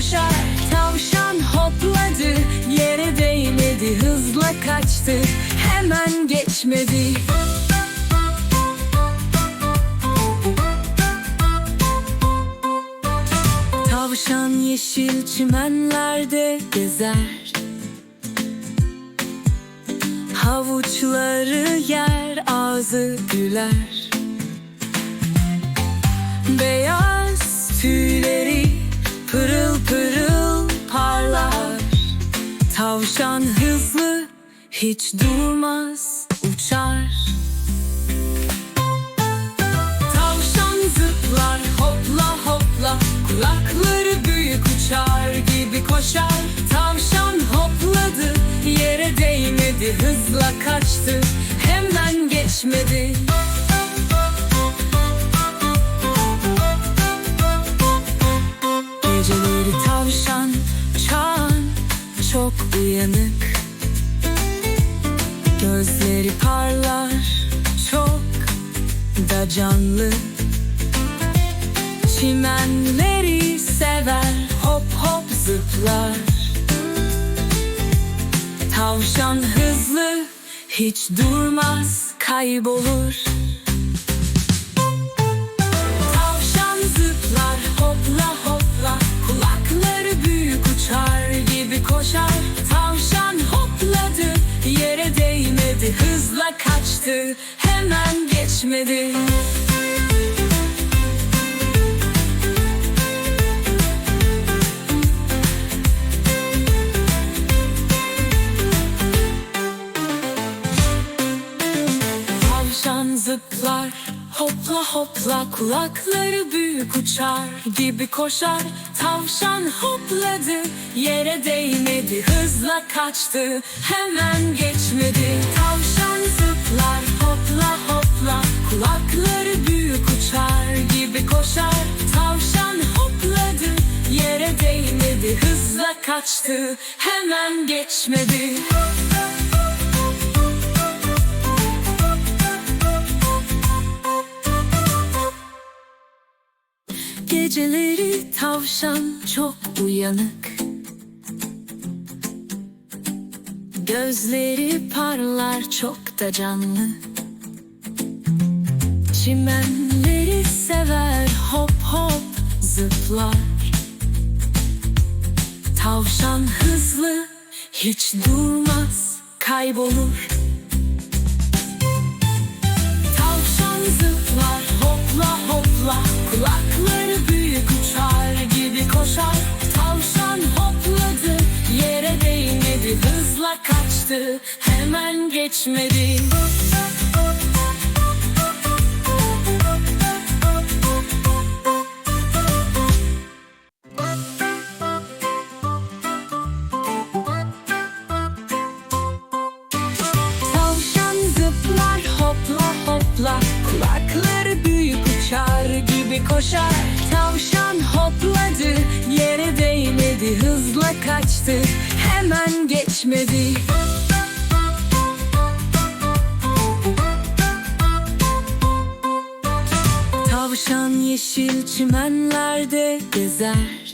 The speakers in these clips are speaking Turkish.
koşar Tavşan hopladı Yere değmedi hızla kaçtı Hemen geçmedi. Tavşan yeşil çimenlerde gezer. Havuçları yer ağzı güler. Beyaz tüyleri pırıl pırıl parlar Tavşan hızlı hiç durmaz uçar. Tavşan zıplar hopla hopla. Kulakları büyük uçar gibi koşar. Tavşan hopladı yere değmedi Hızla kaçtı. Hemen geçmedi Gözleri parlar çok da canlı. Çimenleri sever hop hop zıplar. Tavşan hızlı hiç durmaz kaybolur Hızla kaçtı hemen geçmedi. Tavşan zıplar hopla hopla kulakları büyük uçar gibi koşar. Tavşan hopladı yere değmedi hızla kaçtı hemen geçmedi. Tavşan hopla kulakları büyük uçar gibi koşar. Tavşan hopladı yere değmedi hızla kaçtı hemen geçmedi. Geceleri tavşan çok uyanık. Gözleri parlar çok da canlı Çimenleri sever hop hop zıplar. Tavşan hızlı hiç durmaz kaybolur. Tavşan zıplar hopla hopla Kulakları büyük uçar gibi koşar. Tavşan hopladı yere değmedi Hızla kaçtı hemen geçmedi. Tavşan koşar. Tavşan hopladı yere değmedi Hızla kaçtı. Hemen geçmedi. Tavşan yeşil çimenlerde gezer.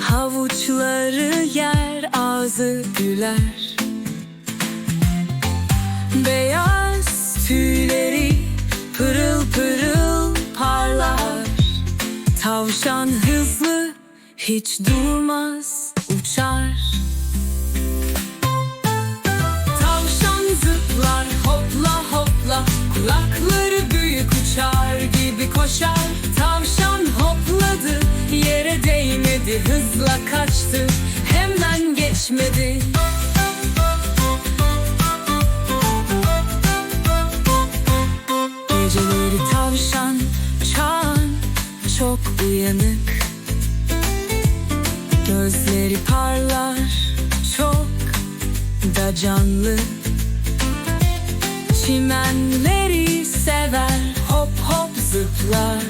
Havuçları yer ağzı güler. Beyaz tüyleri Tavşan hızlı hiç durmaz uçar. Tavşan zıplar hopla hopla Kulakları büyük uçar gibi koşar. Tavşan hopladı yere değmedi Hızla kaçtı hemen geçmedi Gözleri parlar çok da canlı. Çimenleri sever hop hop zıplar.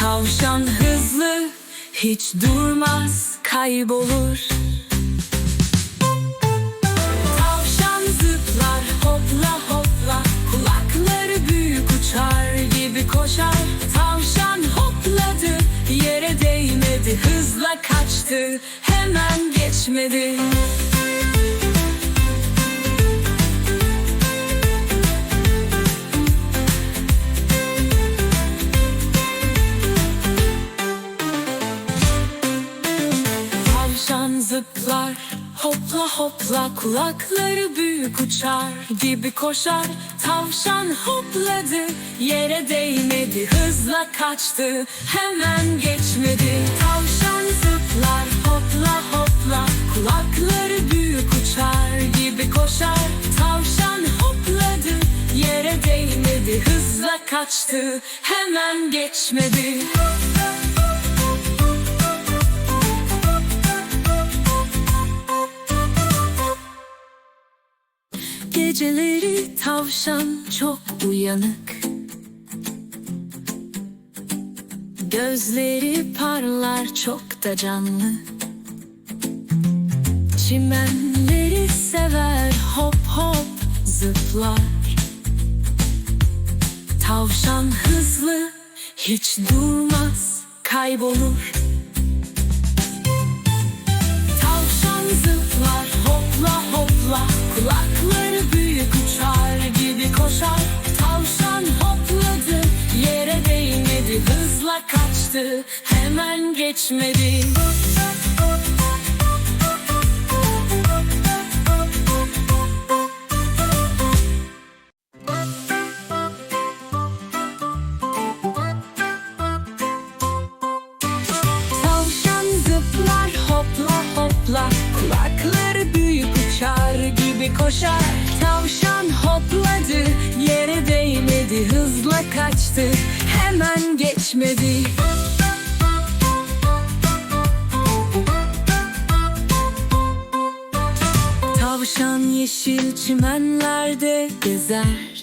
Tavşan hızlı hiç durmaz kaybolur. Tavşan zıplar hopla hopla. Kulakları büyük uçar gibi koşar hızla kaçtı hemen geçmedi hopla kulakları büyük uçar gibi koşar. Tavşan hopladı yere değmedi. Hızla kaçtı hemen geçmedi. Tavşan zıplar hopla hopla. Kulakları büyük uçar gibi koşar. Tavşan hopladı yere değmedi. Hızla kaçtı hemen geçmedi Geceleri tavşan çok uyanık. Gözleri parlar çok da canlı. Çimenleri sever hop hop zıplar. Tavşan hızlı hiç durmaz kaybolur. Tavşan zıplar hopla hopla Kulakları kaçtı hemen geçmedi. Tavşan zıplar hopla hopla. Kulakları büyük uçar gibi koşar. Tavşan hopladı yere değmedi Hızla kaçtı hemen geçmedi. Tavşan yeşil çimenlerde gezer.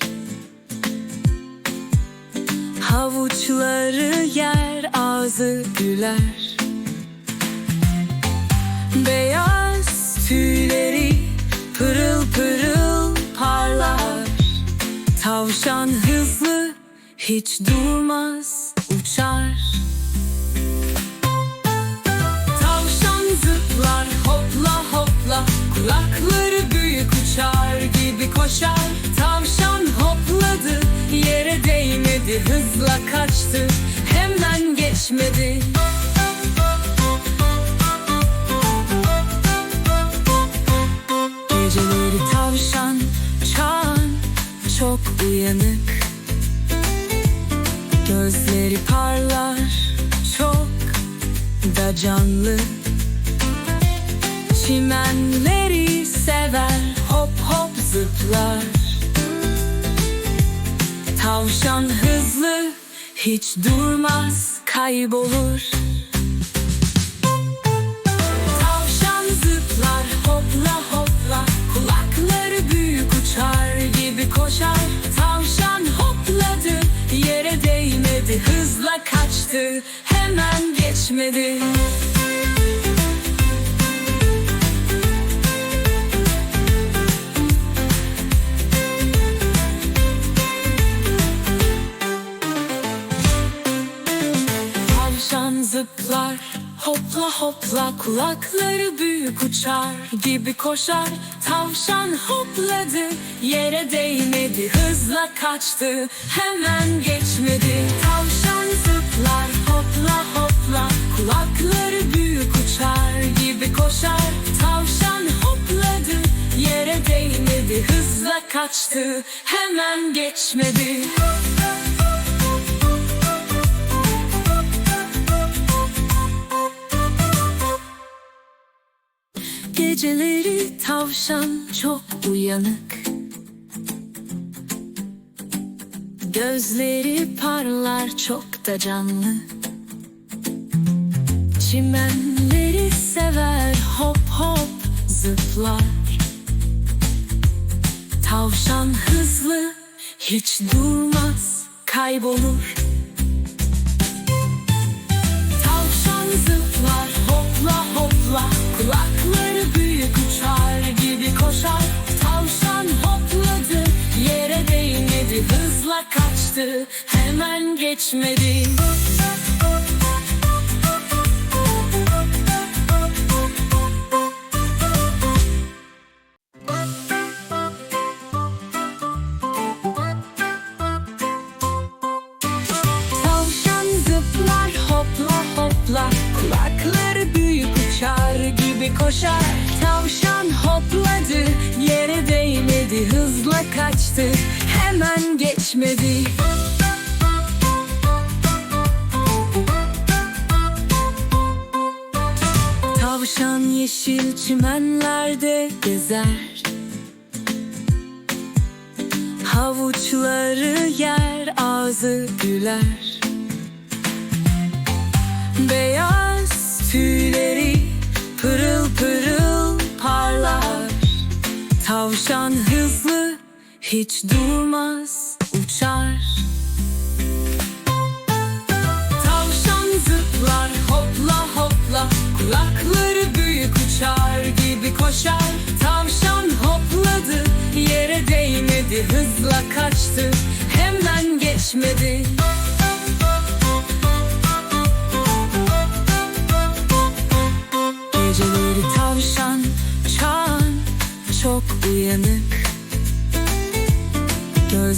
Havuçları yer ağzı güler. Beyaz tüyleri pırıl pırıl Tavşan hızlı hiç durmaz uçar. Tavşan zıplar hopla hopla Kulakları büyük uçar gibi koşar. Tavşan hopladı yere değmedi Hızla kaçtı hemen geçmedi uyanık. Gözleri parlar çok da canlı. Çimenleri sever hop hop zıplar. Tavşan hızlı hiç durmaz kaybolur Kaçtı hemen geçmedi. Tavşan zıplar hopla hopla kulakları büyük uçar gibi koşar. Tavşan hopladı yere değmedi hızla kaçtı hemen geçmedi. Tavşan hopla hopla kulakları büyük uçar gibi koşar. Tavşan hopladı yere değmedi hızla kaçtı hemen geçmedi. Geceleri tavşan çok uyanık. Gözleri parlar çok da canlı Çimenleri sever hop hop zıplar. Tavşan hızlı hiç durmaz kaybolur. Tavşan zıplar hopla hopla Kulakları büyük uçar gibi koşar. Tavşan hopladı yere değmedi Hızla kaçtı hemen geçmedi koşar. Tavşan hopladı Yere değmedi hızla kaçtı. Hemen geçmedi. Tavşan yeşil çimenlerde gezer. Havuçları yer ağzı güler. Beyaz tüyleri Tavşan hızlı hiç durmaz uçar. Tavşan zıplar hopla hopla Kulakları büyük uçar gibi koşar. Tavşan hopladı yere değmedi Hızla kaçtı hemen geçmedi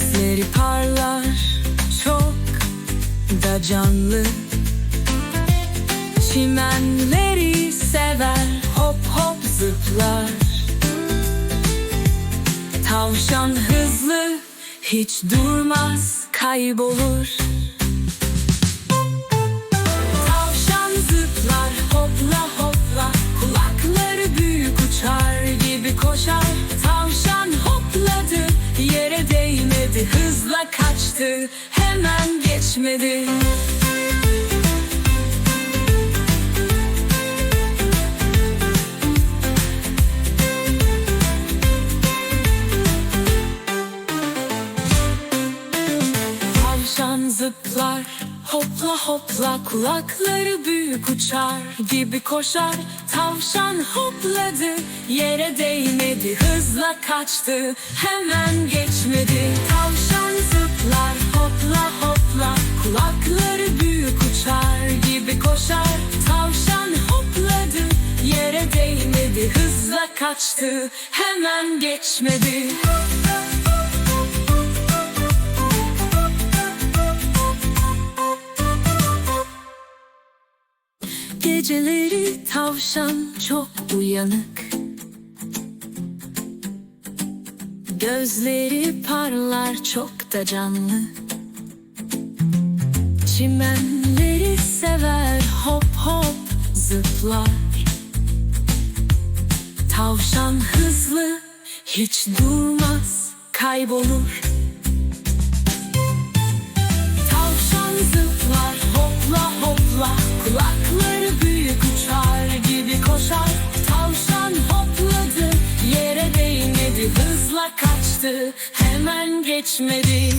Gözleri parlar çok da canlı. Çimenleri sever hop hop zıplar. Tavşan hızlı hiç durmaz kaybolur. Tavşan zıplar hopla hopla. Kulakları büyük uçar gibi koşar kaçtı hemen geçmedi hopla kulakları büyük uçar gibi koşar. Tavşan hopladı yere değmedi. Hızla kaçtı hemen geçmedi. Tavşan zıplar hopla hopla. Kulakları büyük uçar gibi koşar. Tavşan hopladı yere değmedi. Hızla kaçtı hemen geçmedi Geceleri tavşan çok uyanık. Gözleri parlar çok da canlı. Çimenleri sever hop hop zıplar. Tavşan hızlı hiç durmaz kaybolur. Tavşan zıplar hopla hopla Kulakları hemen geçmedi